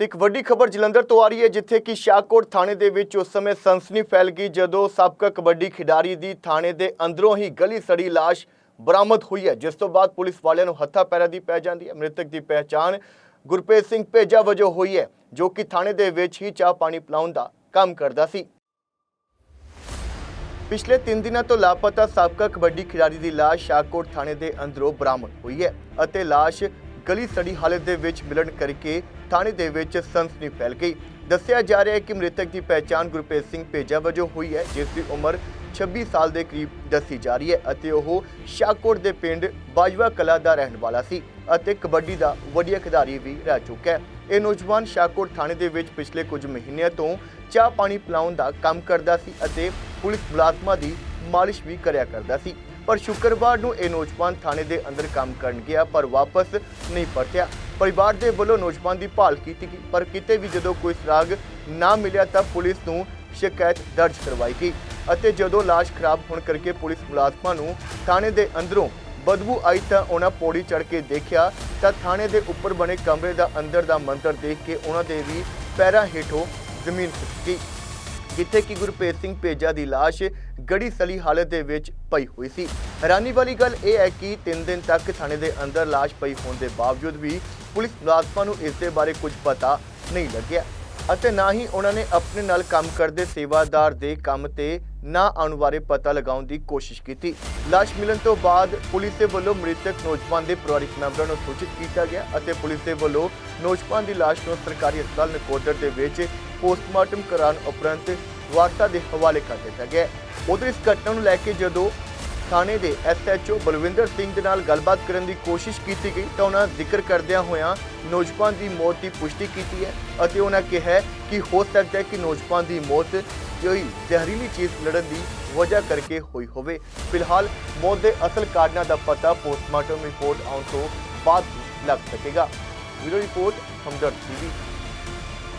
ਤੇ ਇੱਕ ਵੱਡੀ ਖਬਰ ਜਲੰਧਰ ਤੋਂ ਆ ਰਹੀ ਹੈ, ਜਿੱਥੇ ਕਿ ਸ਼ਾਹਕੋਟ ਥਾਣੇ ਦੇ ਵਿੱਚ ਉਸ ਸਮੇਂ ਸਨਸਨੀ ਫੈਲ ਗਈ, ਜਦੋਂ ਸਾਬਕਾ ਕਬੱਡੀ ਖਿਡਾਰੀ ਦੀ ਥਾਣੇ ਦੇ ਅੰਦਰੋਂ ਹੀ ਗਲੀ ਸੜੀ ਲਾਸ਼ ਬਰਾਮਦ ਹੋਈ ਹੈ, ਜਿਸ ਤੋਂ ਬਾਅਦ ਪੁਲਿਸ ਵਾਲਿਆਂ ਨੂੰ ਹੱਥਾ ਪੈਰਾ ਦੀ ਪੈ ਜਾਂਦੀ ਹੈ। ਮ੍ਰਿਤਕ ਦੀ ਪਹਿਚਾਣ ਗੁਰਪ੍ਰੀਤ ਸਿੰਘ ਭੇਜਾ ਵਜੋਂ ਹੋਈ ਹੈ, ਜੋ ਕਿ ਥਾਣੇ ਦੇ ਵਿੱਚ ਹੀ ਚਾਹ ਪਾਣੀ ਪਿਲਾਉਣ ਦਾ ਕੰਮ ਕਰਦਾ ਸੀ। ਪਿਛਲੇ 3 ਦਿਨਾਂ ਤੋਂ ਲਾਪਤਾ ਸਾਬਕਾ ਕਬੱਡੀ ਖਿਡਾਰੀ ਦੀ ਲਾਸ਼ ਸ਼ਾਹਕੋਟ ਥਾਣੇ ਦੇ ਅੰਦਰੋਂ ਬਰਾਮਦ ਹੋਈ ਹੈ ਅਤੇ ਲਾਸ਼ ਗਲੀ ਸੜੀ ਹਾਲਤ ਦੇ ਵਿੱਚ ਮਿਲਣ ਕਰਕੇ ਥਾਣੇ ਦੇ ਵਿੱਚ ਸਨਸਨੀ ਫੈਲ ਗਈ। ਦੱਸਿਆ ਜਾ ਰਿਹਾ ਹੈ ਕਿ ਮ੍ਰਿਤਕ ਦੀ ਪਹਿਚਾਣ ਗੁਰਪ੍ਰੀਤ ਸਿੰਘ ਭੇਜਾ ਵਜੋਂ ਹੋਈ ਹੈ, ਜਿਸ ਦੀ ਉਮਰ 26 ਸਾਲ ਦੇ ਕਰੀਬ ਦੱਸੀ ਜਾ ਰਹੀ ਹੈ ਅਤੇ ਉਹ ਸ਼ਾਹਕੋਟ ਦੇ ਪਿੰਡ ਬਾਜਵਾ ਕਲਾ ਦਾ ਰਹਿਣ ਵਾਲਾ ਸੀ ਅਤੇ ਕਬੱਡੀ ਦਾ ਵਧੀਆ ਖਿਡਾਰੀ ਵੀ ਰਹਿ ਚੁੱਕਾ ਹੈ। ਇਹ ਨੌਜਵਾਨ ਸ਼ਾਹਕੋਟ ਥਾਣੇ ਦੇ ਵਿੱਚ ਪਿਛਲੇ ਕੁਝ ਮਹੀਨਿਆਂ ਤੋਂ ਚਾਹ ਪਾਣੀ ਪਿਲਾਉਣ ਦਾ ਕੰਮ ਕਰਦਾ ਸੀ ਅਤੇ ਪੁਲਿਸ ਮੁਲਾਜ਼ਮਾਂ ਦੀ ਮਾਲਿਸ਼ ਵੀ ਕਰਿਆ ਕਰਦਾ ਸੀ। ਪਰ ਸ਼ੁੱਕਰਵਾਰ ਨੂੰ ਇਹ ਨੌਜਵਾਨ ਥਾਣੇ ਦੇ ਅੰਦਰ ਕੰਮ ਕਰਨ ਗਿਆ, ਪਰ ਵਾਪਸ ਨਹੀਂ ਪਰਤਿਆ। ਪਰਿਵਾਰ ਦੇ ਵੱਲੋਂ ਨੌਜਵਾਨ ਦੀ ਭਾਲ ਕੀਤੀ ਗਈ, ਪਰ ਕਿਤੇ ਵੀ ਜਦੋਂ ਕੋਈ ਸੁਰਾਗ ਨਾ ਮਿਲਿਆ ਤਾਂ ਪੁਲਿਸ ਨੂੰ ਸ਼ਿਕਾਇਤ ਦਰਜ ਕਰਵਾਈ ਗਈ ਅਤੇ ਜਦੋਂ ਲਾਸ਼ ਖਰਾਬ ਹੋਣ ਕਰਕੇ ਪੁਲਿਸ ਮੁਲਾਜ਼ਮਾਂ ਨੂੰ ਥਾਣੇ ਦੇ ਅੰਦਰੋਂ ਬਦਬੂ ਆਈ ਤਾਂ ਉਹਨਾਂ ਪੌੜੀ ਚੜ੍ਹ ਕੇ ਦੇਖਿਆ ਤਾਂ ਥਾਣੇ ਦੇ ਉੱਪਰ ਬਣੇ ਕਮਰੇ ਦਾ ਅੰਦਰ ਦਾ ਮੰਤਰ ਦੇਖ ਕੇ ਉਹਨਾਂ ਦੇ ਵੀ ਪੈਰਾਂ ਹੇਠੋਂ ਜ਼ਮੀਨ ਖਿਸਕ ਗਈ ਜਿੱਥੇ ਕਿ ਗੁਰਪ੍ਰੀਤ ਸਿੰਘ ਭੇਜਾ ਦੀ ਲਾਸ਼ ਗੜੀ ਸਲੀ ਹਾਲਤ ਦੇ ਵਿੱਚ ਪਈ ਹੋਈ ਸੀ। ਹੈਰਾਨੀ ਵਾਲੀ ਗੱਲ ਇਹ ਹੈ ਕਿ 3 ਦਿਨ ਤੱਕ ਥਾਣੇ ਦੇ ਅੰਦਰ ਲਾਸ਼ ਪਈ ਹੋਣ ਦੇ ਬਾਵਜੂਦ ਵੀ ਪੁਲਿਸ ਮੁਲਾਜ਼ਮਾਂ ਨੂੰ ਇਸ ਦੇ ਬਾਰੇ ਕੁਝ ਪਤਾ ਨਹੀਂ ਲੱਗਿਆ ਅਤੇ ਨਾ ਹੀ ਉਹਨਾਂ ਨੇ ਆਪਣੇ ਨਾਲ ਕੰਮ ਕਰਦੇ ਸੇਵਾਦਾਰ ਦੇ ਕੰਮ ਤੇ ਨਾ ਆਉਣ ਬਾਰੇ ਪਤਾ ਲਗਾਉਣ ਦੀ ਕੋਸ਼ਿਸ਼ ਕੀਤੀ। ਲਾਸ਼ ਮਿਲਣ ਤੋਂ ਬਾਅਦ ਪੁਲਿਸ ਦੇ ਵੱਲੋਂ ਮ੍ਰਿਤਕ ਨੌਜਵਾਨ ਦੇ ਪਰਿਵਾਰਕ ਮੈਂਬਰਾਂ ਨੂੰ ਸੂਚਿਤ ਕੀਤਾ ਗਿਆ ਅਤੇ ਪੁਲਿਸ ਦੇ ਵੱਲੋਂ ਨੌਜਵਾਨ ਦੀ ਲਾਸ਼ ਨੂੰ ਸਰਕਾਰੀ ਹਸਪਤਾਲ ਨਕੋਦਰ ਦੇ ਵਿੱਚ ਪੋਸਟਮਾਰਟਮ ਕਰਾਉਣ ਉਪਰੰਤ ਵਾਰਤਾ ਦੇ ਹਵਾਲੇ ਕਰ ਦਿੱਤਾ ਗਿਆ। ਉਧਰ ਇਸ ਘਟਨਾ ਨੂੰ ਲੈ ਕੇ ਜਦੋਂ ਥਾਣੇ ਦੇ ਐਸਐਚਓ ਬਲਵਿੰਦਰ ਸਿੰਘ ਦੇ ਨਾਲ ਗੱਲਬਾਤ ਕਰਨ ਦੀ ਕੋਸ਼ਿਸ਼ ਕੀਤੀ ਗਈ ਤਾਂ ਉਹਨਾਂ ਜ਼ਿਕਰ ਕਰਦਿਆਂ ਹੋਇਆਂ ਨੌਜਵਾਨ ਦੀ ਮੌਤ ਦੀ ਪੁਸ਼ਟੀ ਕੀਤੀ ਹੈ ਅਤੇ ਉਹਨਾਂ ਕਿਹਾ ਕਿ ਹੋ ਸਕਦਾ ਹੈ ਕਿ ਨੌਜਵਾਨ ਦੀ ਮੌਤ ਕੋਈ ਜ਼ਹਿਰੀਲੀ ਚੀਜ਼ ਲੜਨ ਦੀ ਵਜ੍ਹਾ ਕਰਕੇ ਹੋਈ ਹੋਵੇ। ਫਿਲਹਾਲ ਮੌਤ ਦੇ ਅਸਲ ਕਾਰਨਾਂ ਦਾ ਪਤਾ ਪੋਸਟਮਾਰਟਮ ਰਿਪੋਰਟ ਆਉਣ ਤੋਂ ਬਾਅਦ ਹੀ ਲੱਗ ਸਕੇਗਾ। Video report Hamdard TV.